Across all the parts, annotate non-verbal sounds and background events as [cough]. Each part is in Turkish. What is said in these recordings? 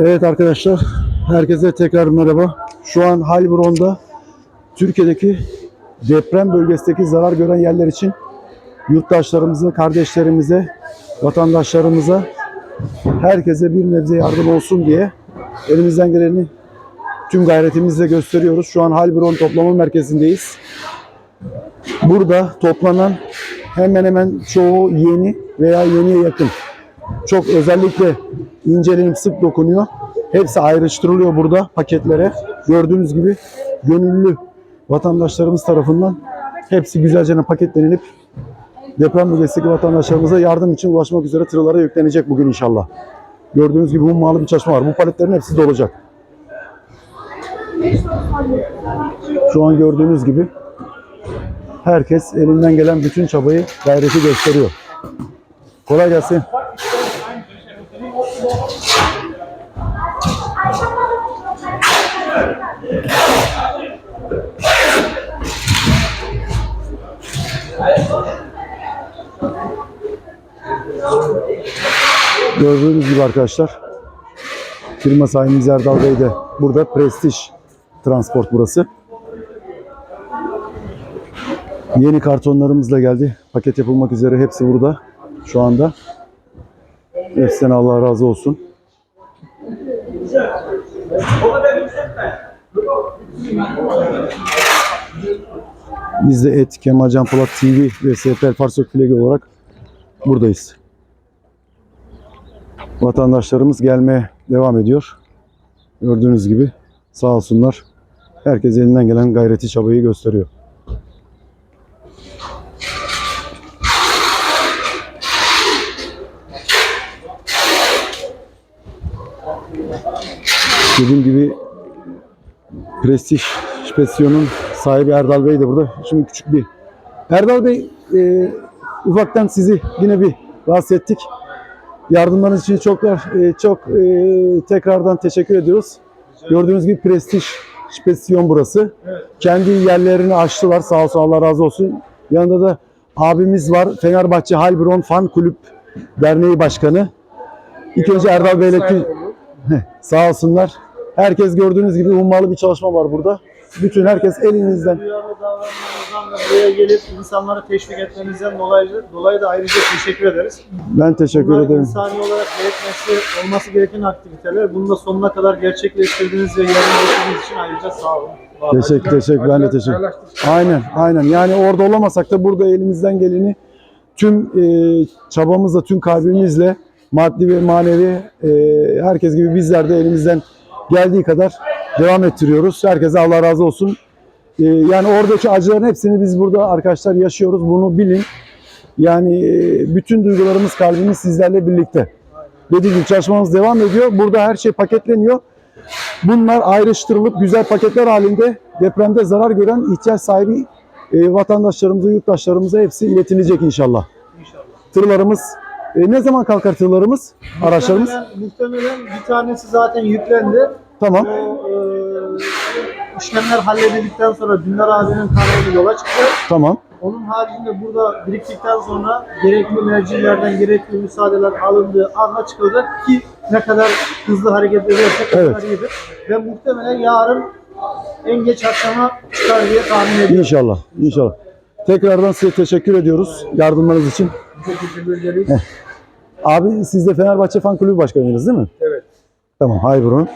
Evet arkadaşlar, herkese tekrar merhaba. Şu an Heilbronn'da Türkiye'deki deprem bölgesindeki zarar gören yerler için yurttaşlarımıza, kardeşlerimize, vatandaşlarımıza, herkese bir nebze yardım olsun diye elimizden geleni tüm gayretimizle gösteriyoruz. Şu an Heilbronn toplama merkezindeyiz. Burada toplanan hemen hemen çoğu yeni veya yeniye yakın. Çok özellikle incelenip sık dokunuyor. Hepsi ayrıştırılıyor burada paketlere. Gördüğünüz gibi gönüllü vatandaşlarımız tarafından hepsi güzelce paketlenip deprem bölgesindeki vatandaşlarımıza yardım için ulaşmak üzere tırlara yüklenecek bugün inşallah. Gördüğünüz gibi hummalı bir çalışma var. Bu paletlerin hepsi dolacak. Şu an gördüğünüz gibi herkes elinden gelen bütün çabayı, gayreti gösteriyor. Kolay gelsin. Gördüğünüz gibi arkadaşlar firma sahibimiz Erdal Bey de burada Prestige Transport burası. Yeni kartonlarımızla geldi. Paket yapılmak üzere hepsi burada şu anda. Hepsinden Allah razı olsun. Biz de Et, Kemalcan Polat TV ve SPL Farsok Filegi olarak buradayız. Vatandaşlarımız gelmeye devam ediyor. Gördüğünüz gibi sağ olsunlar. Herkes elinden gelen gayreti çabayı gösteriyor. Dediğim gibi Prestige Şpesiyon'un sahibi Erdal Bey de burada. Şimdi küçük bir Erdal Bey e, ufaktan sizi yine bir rahatsız ettik. Yardımlarınız için çok e, çok e, tekrardan teşekkür ediyoruz. Gördüğünüz gibi Prestige Şpesiyon burası. Kendi yerlerini açtılar sağ olsun Allah razı olsun. Yanında da abimiz var. Fenerbahçe Heilbronn Fan Kulüp Derneği Başkanı. İlk önce Erdal Bey'le [laughs] sağ olsunlar. Herkes gördüğünüz gibi hummalı bir çalışma var burada. Bütün herkes elinizden Duyarlı davranmanızdan ve buraya gelip insanları teşvik etmenizden dolayı, dolayı da ayrıca teşekkür ederiz. ben teşekkür Bunlar ederim. insani olarak gerekmesi, olması gereken aktiviteler. Bunu da sonuna kadar gerçekleştirdiğiniz ve yardım ettiğiniz için ayrıca sağ olun. Teşekkür, teşekkür. Ben de teşekkür. Aynen, aynen. Yani orada olamasak da burada elimizden geleni tüm e, çabamızla, tüm kalbimizle maddi ve manevi e, herkes gibi bizler de elimizden geldiği kadar devam ettiriyoruz. Herkese Allah razı olsun. E, yani oradaki acıların hepsini biz burada arkadaşlar yaşıyoruz. Bunu bilin. Yani e, bütün duygularımız, kalbimiz sizlerle birlikte. Dediğim gibi çalışmamız devam ediyor. Burada her şey paketleniyor. Bunlar ayrıştırılıp güzel paketler halinde depremde zarar gören ihtiyaç sahibi e, vatandaşlarımıza, yurttaşlarımıza hepsi iletilecek inşallah. İnşallah. Tırlarımız e, ne zaman kalkar tırlarımız? Araçlarımız? Muhtemelen, muhtemelen bir tanesi zaten yüklendi. Tamam. O, e, işlemler halledildikten sonra Dündar abinin kanalına yola çıktı. Tamam. Onun haricinde burada biriktikten sonra gerekli mercilerden gerekli müsaadeler alındığı anda çıkılacak ki ne kadar hızlı hareket edersek Evet. kadar iyidir. Ve muhtemelen yarın en geç akşama çıkar diye tahmin ediyorum. İnşallah. İnşallah. Tekrardan size teşekkür ediyoruz yardımlarınız için. Çok teşekkür ederiz. Abi siz de Fenerbahçe Fan Kulübü Başkanıyız değil mi? Evet. Tamam. Hayburun.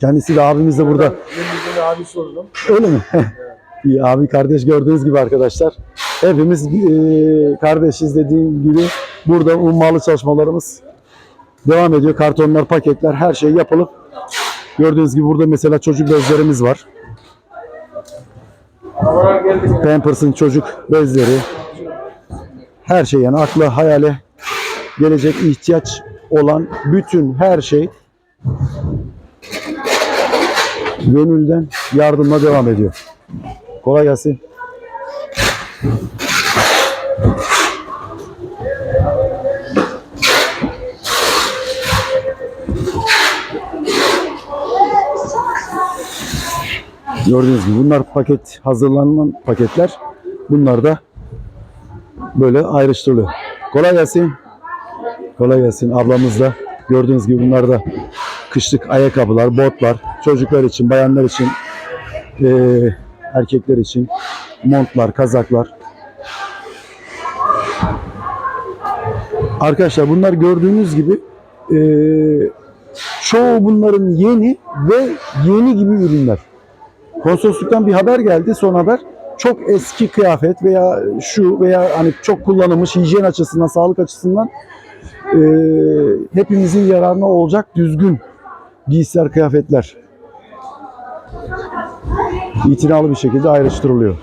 Kendisi de abimiz de burada. De abi sordum. Öyle mi? [laughs] İyi abi kardeş gördüğünüz gibi arkadaşlar. Hepimiz e, kardeşiz dediğim gibi burada ummalı çalışmalarımız devam ediyor. Kartonlar, paketler her şey yapılıp gördüğünüz gibi burada mesela çocuk bezlerimiz var. Pampers'ın çocuk bezleri. Her şey yani akla hayale gelecek ihtiyaç olan bütün her şey gönülden yardımla devam ediyor. Kolay gelsin. Gördüğünüz gibi bunlar paket hazırlanan paketler. Bunlar da böyle ayrıştırılıyor. Kolay gelsin. Kolay gelsin. Ablamız da gördüğünüz gibi bunlar da kışlık ayakkabılar, botlar. Çocuklar için, bayanlar için, eee, erkekler için montlar, kazaklar. Arkadaşlar bunlar gördüğünüz gibi eee, çoğu bunların yeni ve yeni gibi ürünler. Konsolosluktan bir haber geldi, son haber. Çok eski kıyafet veya şu veya hani çok kullanılmış hijyen açısından, sağlık açısından e, hepimizin yararına olacak düzgün giysiler, kıyafetler itinalı bir şekilde ayrıştırılıyor.